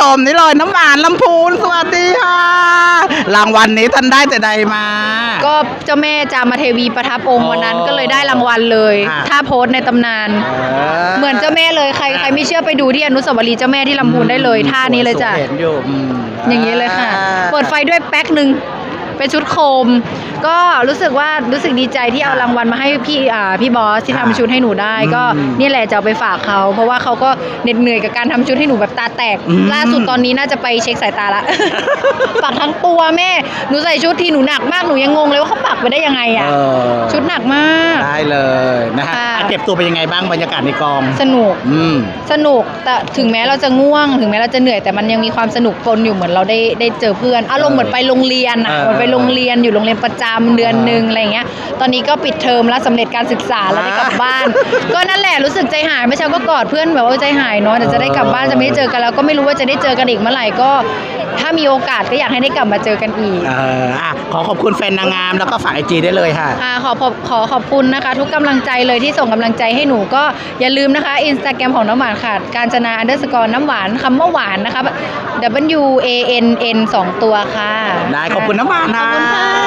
ชมนี่เลยน้ำหวานลำพูนสวัสดีค่ะ รางวัลนี้ท่านได้แต่ใดมา ก็เจ้าแม่จามาเทวีประทับองค์วันนั้นอ๋อก็เลยได้รางวัลเลยค่ะถ้าโพสต์ในตำนานเหมือนเจ้าแม่เลยใครใครไม่เชื่อไปดูที่อนุสาวรีย์เจ้าแม่ที่ลำพูนได้เลยท่านี้เลยจ้ะ เห็นอยู่อืมอย่างนี้เลยค่ะ เปิดไฟด้วยแป๊กหนึ่ง เป็นชุดโคม ก็รู้สึกว่ารู้สึกดีใจที่เอารางวัลมาให้พี่อ่าพี่บอสที่ทำชุดให้หนูได้ ก็นี่แหละจะเอาไปฝากเขา เพราะว่าเขาก็เหน็ดเหนื่อยกับการทำชุดให้หนูแบบตาแตกล่าสุดตอนนี้น่าจะไปเช็คสายตาละ ปักทั้งตัวแม่ หนูใส่ชุดที่หนูหนักมากหนูยังงงเลยว่าเขาปักไปได้ยังไงอะเออชุดหนักมาก ได้เลยนะฮะค่ะ อะเก็บตัวเป็นยังไงบ้างบรรยากาศในกอง สนุก อืม สนุกแต่ถึงแม้เราจะง่วง ถึงแม้เราจะเหนื่อยแต่มันยังมีความสนุกปนอยู่เหมือนเราได้ได้เจอเพื่อนอารมณ์เหมือนไปโรงเรียนอะเออเหมือนไปโรงเรียนอยู่โรงเรียนประจำเดือนหนึ่งอะไรเงี้ย ตอนนี้ก็ปิดเทอมแล้วสำเร็จการศึกษาแล้วได้กลับบ้าน ก็นั่นแหละรู้สึกใจหายเมื่อเช้าก็กอดเพื่อนแบบว่าใจหายเนาะแต่จะได้กลับบ้านจะไม่ได้เจอกันแล้วก็ไม่รู้ว่าจะได้เจอกันอีกเมื่อไหร่ก็ ถ้ามีโอกาสก็อยากให้ได้กลับมาเจอกันอีก เอออะขอขอบคุณแฟนนางงามแล้วก็ฝากไอจีได้เลยค่ะ ค่ะขอขอบขอขอบคุณนะคะ ทุกกำลังใจเลยที่ส่งกำลังใจให้หนูก็อย่าลืมนะคะอินสตาแกรมของน้ำหวานค่ะ การจนาอันเดอร์สกอร์น้ำหวานคำว่าหวานนะคะ W A N N สองตัวค่ะ ได้ขอบคุณน้ำหวานขอบคุณค่ะ